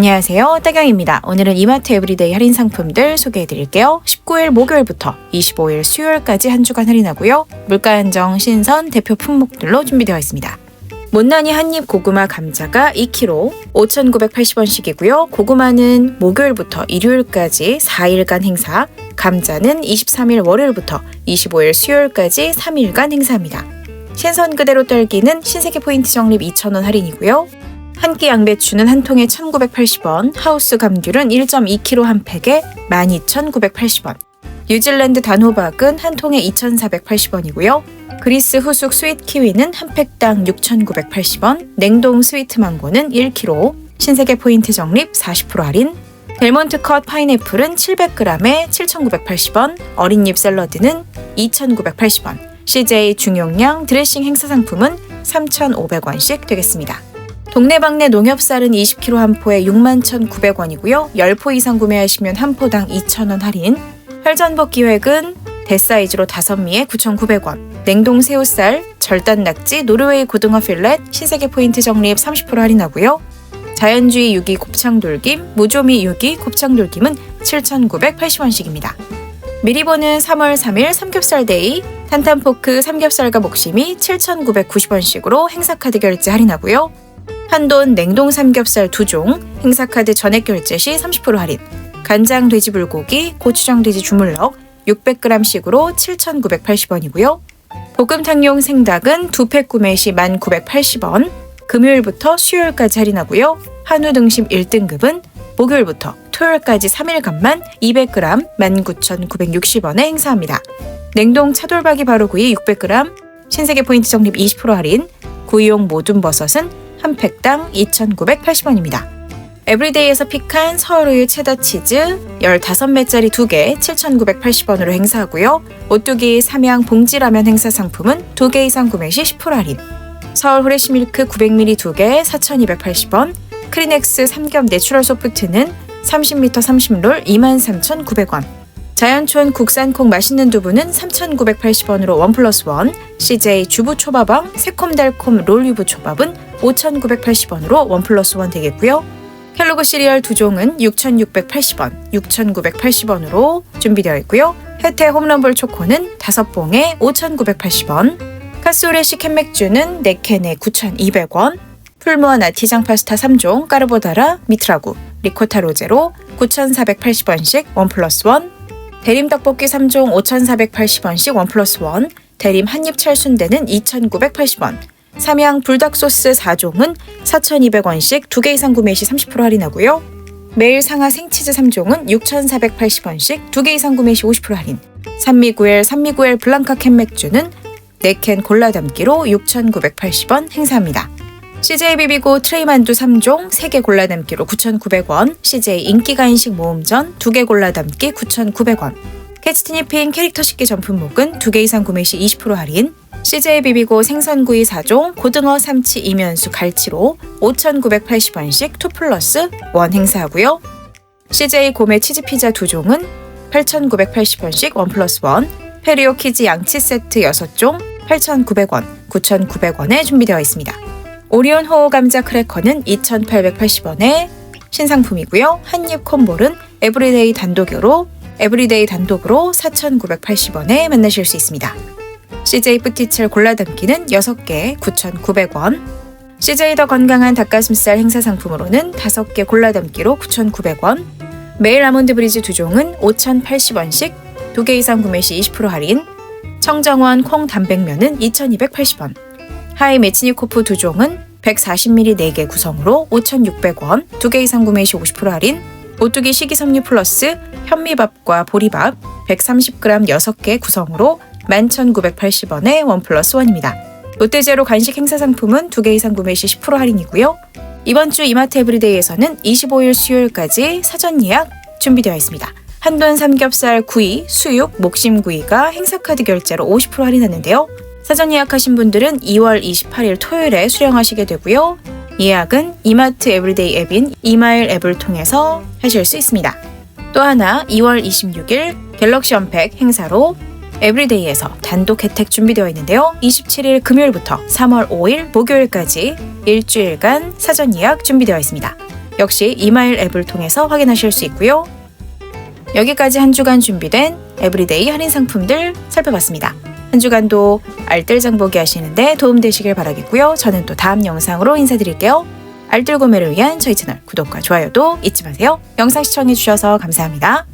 안녕하세요. 따경입니다. 오늘은 이마트 에브리데이 할인 상품들 소개해 드릴게요. 19일 목요일부터 25일 수요일까지 한 주간 할인하고요. 물가 안정 신선 대표 품목들로 준비되어 있습니다. 못난이 한입 고구마 감자가 2kg 5,980원씩이고요. 고구마는 목요일부터 일요일까지 4일간 행사, 감자는 23일 월요일부터 25일 수요일까지 3일간 행사합니다. 신선 그대로 딸기는 신세계 포인트 적립 2,000원 할인이고요. 한 끼 양배추는 한 통에 1,980원, 하우스 감귤은 1.2kg 한 팩에 12,980원, 뉴질랜드 단호박은 한 통에 2,480원이고요. 그리스 후숙 스윗 키위는 한 팩당 6,980원, 냉동 스위트 망고는 1kg, 신세계 포인트 적립 40% 할인, 델몬트 컷 파인애플은 700g에 7,980원, 어린잎 샐러드는 2,980원, CJ 중용량 드레싱 행사 상품은 3,500원씩 되겠습니다. 동네방네 농협쌀은 20kg 한 포에 61,900원이고요. 10포 이상 구매하시면 한 포당 2,000원 할인. 활전복 기획은 대사이즈로 5미에 9,900원. 냉동 새우살, 절단 낙지, 노르웨이 고등어 필렛, 신세계 포인트 적립 30% 할인하고요. 자연주의 유기 곱창 돌김, 무조미 유기 곱창 돌김은 7,980원씩입니다. 미리 보는 3월 3일 삼겹살 데이, 탄탄포크 삼겹살과 목심이 7,990원씩으로 행사카드 결제 할인하고요. 한돈 냉동 삼겹살 2종, 행사카드 전액 결제 시 30% 할인, 간장 돼지 불고기, 고추장 돼지 주물럭 600g씩으로 7,980원이고요. 볶음탕용 생닭은 두 팩 구매 시 1,980원, 금요일부터 수요일까지 할인하고요. 한우 등심 1등급은 목요일부터 토요일까지 3일간만 200g 19,960원에 행사합니다. 냉동 차돌박이 바로구이 600g, 신세계 포인트 적립 20% 할인, 구이용 모든 버섯은 한 팩당 2,980원입니다. 에브리데이에서 픽한 서울우유 체다 치즈 15매짜리 2개 7,980원으로 행사하고요. 오뚜기 삼양 봉지라면 행사 상품은 2개 이상 구매 시 10% 할인. 서울 후레쉬 밀크 900ml 2개 4,280원. 크리넥스 삼겹 내추럴 소프트는 30m 30롤 23,900원. 자연촌 국산콩 맛있는 두부는 3,980원으로 원 플러스 원. CJ 주부 초밥왕 새콤달콤 롤 유부 초밥은 5,980원으로 원 플러스 원 되겠고요. 켈로그 시리얼 두 종은 6,680원, 6,980원으로 준비되어 있고요. 혜태 홈런볼 초코는 5봉에 5,980원, 카스오레시 캔맥주는 4캔에 9,200원, 풀무와 나티장 파스타 3종, 까르보다라, 미트라구, 리코타 로제로 9,480원씩 원 플러스 원, 대림 떡볶이 3종 5,480원씩 원 플러스 원, 대림 한입 찰순대는 2,980원, 삼양 불닭 소스 4종은 4,200원씩 두개 이상 구매 시 30% 할인하고요. 매일 상하 생치즈 3종은 6,480원씩 두개 이상 구매 시 50% 할인. 산미구엘 산미구엘 블랑카 캔 맥주는 4캔 골라 담기로 6,980원 행사합니다. CJ 비비고 트레이 만두 3종 3개 골라 담기로 9,900원, CJ 인기 간식 모음전 2개 골라 담기 9,900원, 캐치티니핀 캐릭터 식기 전품목은 2개 이상 구매 시 20% 할인, CJ 비비고 생선구이 4종, 고등어 삼치 이면수 갈치로 5,980원씩 2 플러스 1 행사하고요. CJ 고메 치즈 피자 2종은 8,980원씩 1 플러스 1, 페리오 키즈 양치 세트 6종 8,900원, 9,900원에 준비되어 있습니다. 오리온 호호 감자 크래커는 2,880원에 신상품이고요. 한입 콤볼은 에브리데이 단독으로 에브리데이 단독으로 4,980원에 만나실 수 있습니다. CJ 뿌티첼 골라 담기는 6개 9,900원. CJ 더 건강한 닭가슴살 행사 상품으로는 5개 골라 담기로 9,900원. 메일 아몬드 브리즈 2종은 5,080원씩 2개 이상 구매 시 20% 할인. 청정원 콩 단백면은 2,280원. 하이 메치니코프 2종은 140ml 4개 구성으로 5,600원. 2개 이상 구매 시 50% 할인. 오뚜기 식이섬유 플러스 현미밥과 보리밥 130g 6개 구성으로 11,980원에 원 플러스 원입니다. 롯데제로 간식 행사 상품은 2개 이상 구매 시 10% 할인이고요. 이번 주 이마트 에브리데이에서는 25일 수요일까지 사전 예약 준비되어 있습니다. 한돈 삼겹살 구이, 수육, 목심구이가 행사카드 결제로 50% 할인하는데요. 사전 예약하신 분들은 2월 28일 토요일에 수령하시게 되고요. 예약은 이마트 에브리데이 앱인 이마일 앱을 통해서 하실 수 있습니다. 또 하나 2월 26일 갤럭시 언팩 행사로 에브리데이에서 단독 혜택 준비되어 있는데요. 27일 금요일부터 3월 5일 목요일까지 일주일간 사전 예약 준비되어 있습니다. 역시 이마일 앱을 통해서 확인하실 수 있고요. 여기까지 한 주간 준비된 에브리데이 할인 상품들 살펴봤습니다. 한 주간도 알뜰 장보기 하시는데 도움되시길 바라겠고요. 저는 또 다음 영상으로 인사드릴게요. 알뜰 구매를 위한 저희 채널 구독과 좋아요도 잊지 마세요. 영상 시청해주셔서 감사합니다.